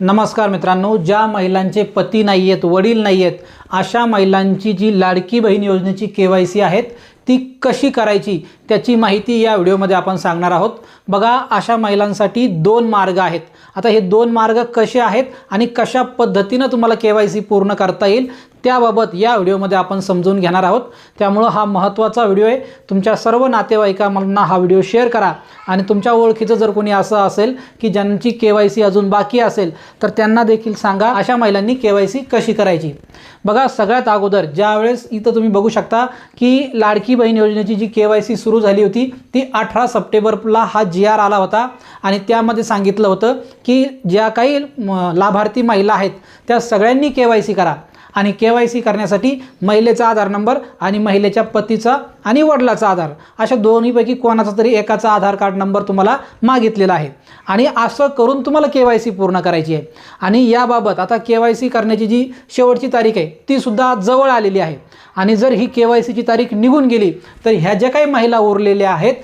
नमस्कार मित्रांनो ज्या महिलांचे पती नाही आहेत वडील नाही आहेत अशा महिलांची जी लाडकी बहीण योजनेची के वाय सी आहेत ती कशी करायची त्याची माहिती या व्हिडिओमध्ये आपण सांगणार आहोत. बघा अशा महिलांसाठी दोन मार्ग आहेत. आता हे दोन मार्ग कसे आहेत आणि कशा पद्धतीनं तुम्हाला के वाय सी पूर्ण करता येईल त्याबाबत या व्हिडिओमध्ये आपण समजून घेणार आहोत. त्यामुळं हा महत्त्वाचा व्हिडिओ आहे. तुमच्या सर्व नातेवाईकांना हा व्हिडिओ शेअर करा. आणि तुमच्या ओळखीचं जर कोणी असं असेल की ज्यांची के वाय सी अजून बाकी असेल तर त्यांना देखील सांगा. अशा महिलांनी के वाय सी कशी करायची? बघा सगळ्यात अगोदर ज्यावेळेस इथं तुम्ही बघू शकता की लाडकी बहीण योजनेची जी के वाय सी सुरू झाली होती ती अठरा सप्टेंबरला हा जी आर आला होता. आणि त्यामध्ये सांगितलं होतं की ज्या काही म, लाभार्थी महिला आहेत त्या सगळ्यांनी के वाय सी करा. आणि के वाय सी करण्यासाठी महिलेचा आधार नंबर आणि महिलेच्या पतीचा आणि वडिलाचा आधार. अशा दोन्हीपैकी कोणाचा तरी एकाचा आधार कार्ड नंबर तुम्हाला मागितलेला आहे. आणि असं करून तुम्हाला के वाय सी पूर्ण करायची आहे. आणि याबाबत आता के वाय सी करण्याची जी शेवटची तारीख आहे तीसुद्धा जवळ आलेली आहे. आणि जर ही के वाय सीची तारीख निघून गेली तर ह्या ज्या काही महिला उरलेल्या आहेत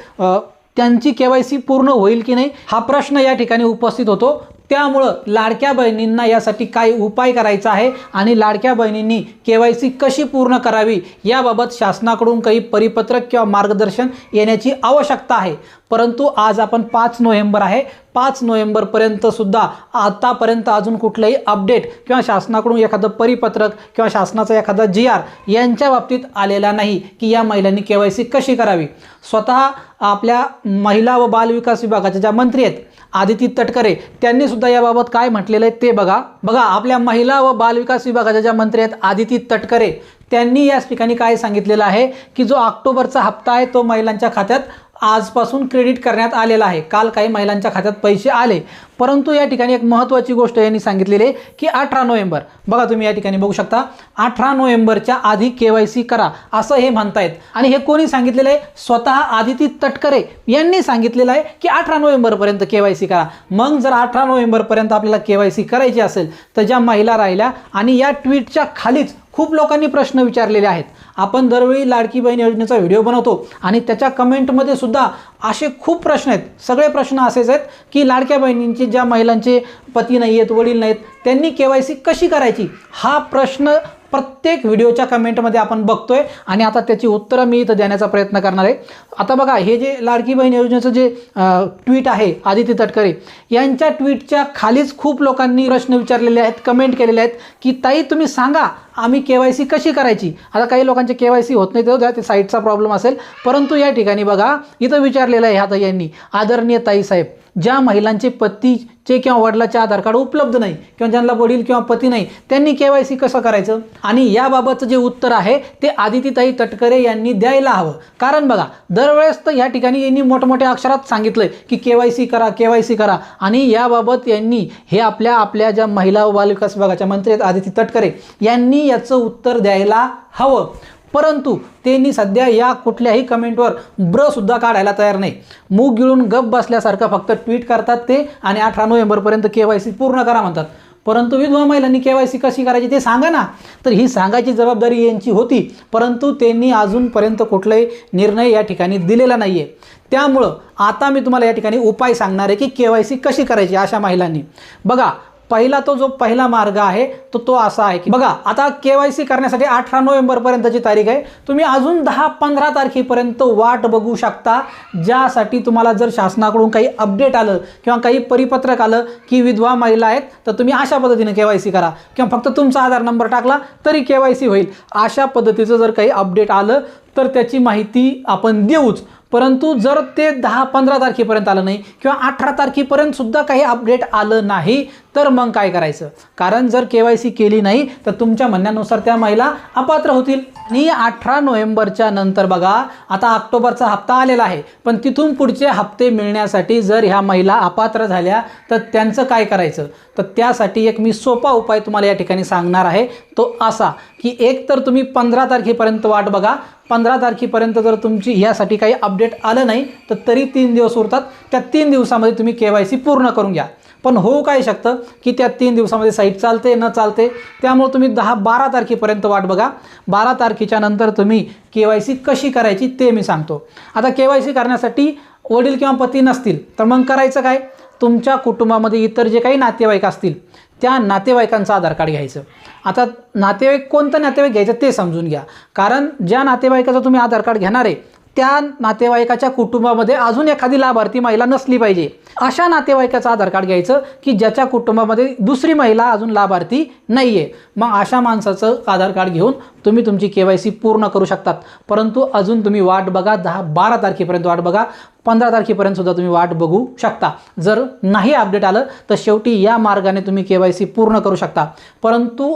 त्यांची के वाय सी पूर्ण होईल की नाही हा प्रश्न या ठिकाणी उपस्थित होतो. त्यामुळं लाडक्या बहिणींना यासाठी काय उपाय करायचा आहे आणि लाडक्या बहिणींनी के वाय सी कशी पूर्ण करावी याबाबत शासनाकडून काही परिपत्रक किंवा मार्गदर्शन येण्याची आवश्यकता आहे. परंतु आज आपण पाच नोव्हेंबर आहे. पाच नोव्हेंबरपर्यंतसुद्धा आत्तापर्यंत आतापर्यंत अजून कुठलंही अपडेट किंवा शासनाकडून एखादं परिपत्रक किंवा शासनाचा एखादा जी आर यांच्या बाबतीत आलेला नाही की या महिलांनी के वाय सी कशी करावी. स्वतः आपल्या महिला व बालविकास विभागाच्या ज्या मंत्री आहेत आदिती तटकरे त्यांनी सुद्धा याबाबत काय म्हटलेलं आहे ते बघा. बघा आपल्या महिला व बालविकास विभागाच्या ज्या मंत्री आहेत आदिती तटकरे त्यांनी याच ठिकाणी काय सांगितलेलं आहे की जो ऑक्टोबरचा हप्ता आहे तो महिलांच्या खात्यात आजपासून क्रेडिट करण्यात आलेला आहे. काल काही महिलांच्या खात्यात पैसे आले. परंतु या ठिकाणी एक महत्त्वाची गोष्ट यांनी सांगितलेली आहे की अठरा नोव्हेंबर. बघा तुम्ही या ठिकाणी बघू शकता. अठरा नोव्हेंबरच्या आधी के वाय सी करा असं हे म्हणतायत. आणि हे कोणी सांगितलेलं आहे? स्वतः आदिती तटकरे यांनी सांगितलेलं आहे की अठरा नोव्हेंबरपर्यंत के वाय सी करा. मग जर अठरा नोव्हेंबरपर्यंत आपल्याला के वाय सी करायची असेल तर ज्या महिला राहिल्या आणि या ट्विटच्या खालीच खूप लोकांनी प्रश्न विचारलेले आहेत. आपण दरवेळी लाडकी बहीण योजनेचा व्हिडिओ बनवतो आणि त्याच्या कमेंटमध्ये सुद्धा असे खूप प्रश्न आहेत. सगळे प्रश्न असेच आहेत की लाडक्या बहिणींचे ज्या महिलांचे पती नाही आहेत वडील नाहीत त्यांनी के वाय सी कशी करायची? हा प्रश्न प्रत्येक व्हिडिओच्या कमेंटमध्ये आपण बघतोय आणि आता त्याची उत्तरं मी इथं देण्याचा प्रयत्न करणार आहे. आता बघा हे जे लाडकी बहीण योजनेचं जे ट्विट आहे आदिती तटकरे यांच्या ट्विटच्या खालीच खूप लोकांनी प्रश्न विचारलेले आहेत कमेंट केलेले आहेत की ताई तुम्ही सांगा आम्ही के वाय सी कशी करायची? आता काही लोकांचे के वाय सी होत नाही तर ते साईटचा प्रॉब्लेम असेल. परंतु या ठिकाणी बघा इथं विचारलेलं आहे ह्या यांनी आदरणीय ताईसाहेब ज्या महिलांचे पतीचे किंवा वडिलाचे आधार कार्ड उपलब्ध नाही किंवा ज्यांना वडील किंवा पती नाही त्यांनी के वाय सी कसं करायचं? आणि याबाबतचं जे उत्तर आहे ते आदितीताई तटकरे यांनी द्यायला हवं. कारण बघा दरवेळेस तर या ठिकाणी यांनी मोठमोठ्या अक्षरात सांगितलंय की के वाय सी करा के वाय सी करा. आणि याबाबत यांनी हे आपल्या आपल्या ज्या महिला व बालविकास विभागाच्या मंत्री आहेत आदिती तटकरे यांनी याचं उत्तर द्यायला हवं. परंतु त्यांनी सध्या या कुठल्याही कमेंटवर ब्रसुद्धा काढायला तयार नाही. मूग गिळून गप बसल्यासारखं फक्त ट्विट करतात ते आणि अठरा नोव्हेंबरपर्यंत के वाय सी पूर्ण करा म्हणतात. परंतु विधवा महिलांनी के वाय सी कशी करायची ते सांगा ना. तर ही सांगायची जबाबदारी यांची होती परंतु त्यांनी अजूनपर्यंत कुठलाही निर्णय या ठिकाणी दिलेला नाही आहे त्यामुळं आता मी तुम्हाला या ठिकाणी उपाय सांगणार आहे की के वाय सी कशी करायची अशा महिलांनी. बघा पहिला तो जो पहिला मार्ग आहे तो तो असा आहे की बघा आता के वाय सी करण्यासाठी अठरा नोव्हेंबरपर्यंतची तारीख आहे. तुम्ही अजून दहा पंधरा तारखेपर्यंत वाट बघू शकता ज्यासाठी तुम्हाला जर शासनाकडून काही अपडेट आलं किंवा काही परिपत्रक आलं की विधवा महिला आहेत तर तुम्ही अशा पद्धतीने के वाय सी करा. किंवा फक्त तुमचा आधार नंबर टाकला तरी के वाय सी होईल. अशा पद्धतीचं जर काही अपडेट आलं तर त्याची माहिती आपण देऊच. परंतु जर ते दहा पंधरा तारखेपर्यंत आलं नाही किंवा अठरा तारखेपर्यंत सुद्धा काही अपडेट आलं नाही तर मग काय करायचं? कारण जर के वाय सी केली नाही तर तुमच्या म्हणण्यानुसार त्या महिला अपात्र होतील. आणि अठरा नोव्हेंबरच्या नंतर बघा आता ऑक्टोबरचा हप्ता आलेला आहे. पण तिथून पुढचे हप्ते मिळण्यासाठी जर ह्या महिला अपात्र झाल्या तर त्यांचं काय करायचं? तर त्यासाठी एक मी सोपा उपाय तुम्हाला या ठिकाणी सांगणार आहे. तो असा की एक तर तुम्ही पंधरा तारखेपर्यंत वाट बघा. पंधरा तारखेपर्यंत जर तुमची ह्यासाठी काही अपडेट आलं नाही तर तरी तीन दिवस उरतात. त्या तीन दिवसामध्ये तुम्ही के वाय सी पूर्ण करून घ्या. पण होऊ काय शकतं की त्या तीन दिवसामध्ये साईट चालते न चालते त्यामुळे तुम्ही दहा बारा तारखेपर्यंत वाट बघा. बारा तारखेच्या नंतर तुम्ही के वाय सी कशी करायची ते मी सांगतो. आता के वाय सी करण्यासाठी वडील किंवा पती नसतील तर मग करायचं काय? तुमच्या कुटुंबामध्ये इतर जे काही नातेवाईक असतील त्या नातेवाईकांचं आधार कार्ड घ्यायचं. आता नातेवाईक कोणतं नातेवाईक घ्यायचं ते समजून घ्या. कारण ज्या नातेवाईकाचं तुम्ही आधार कार्ड घेणार आहे त्या नातेवाईकाच्या कुटुंबामध्ये अजून एखादी लाभार्थी महिला नसली पाहिजे. अशा नातेवाईकाचं आधार कार्ड घ्यायचं की ज्याच्या कुटुंबामध्ये दुसरी महिला अजून लाभार्थी नाही आहे मग अशा माणसाचं आधार कार्ड घेऊन तुम्ही तुमची के वाय सी पूर्ण करू शकतात. परंतु अजून तुम्ही वाट बघा दहा बारा तारखेपर्यंत वाट बघा पंधरा तारखेपर्यंत सुद्धा तुम्ही वाट बघू शकता. जर नाही अपडेट आलं तर शेवटी या मार्गाने तुम्ही के वाय सी पूर्ण करू शकता. परंतु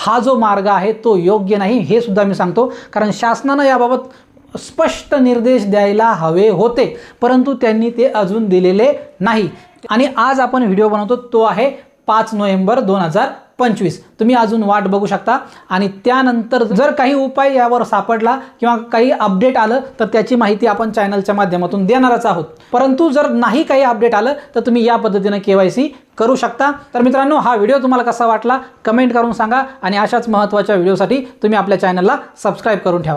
हा जो मार्ग आहे तो योग्य नाही हे सुद्धा मी सांगतो. कारण शासनानं याबाबत स्पष्ट निर्देश द्यायला हवे होते परंतु त्यांनी ते अजून दिलेले नाही. आणि आज आपण व्हिडिओ बनवतो तो आहे पाच नोव्हेंबर दोन हजार पंचवीस. तुम्ही अजून वाट बघू शकता. आणि त्यानंतर जर काही उपाय यावर सापडला किंवा काही अपडेट आलं तर त्याची माहिती आपण चॅनलच्या माध्यमातून देणारच आहोत. परंतु जर नाही काही अपडेट आलं तर तुम्ही या पद्धतीनं के वाय सी करू शकता. तर मित्रांनो हा व्हिडिओ तुम्हाला कसा वाटला कमेंट करून सांगा. आणि अशाच महत्त्वाच्या व्हिडिओसाठी तुम्ही आपल्या चॅनलला सबस्क्राईब करून ठेवा.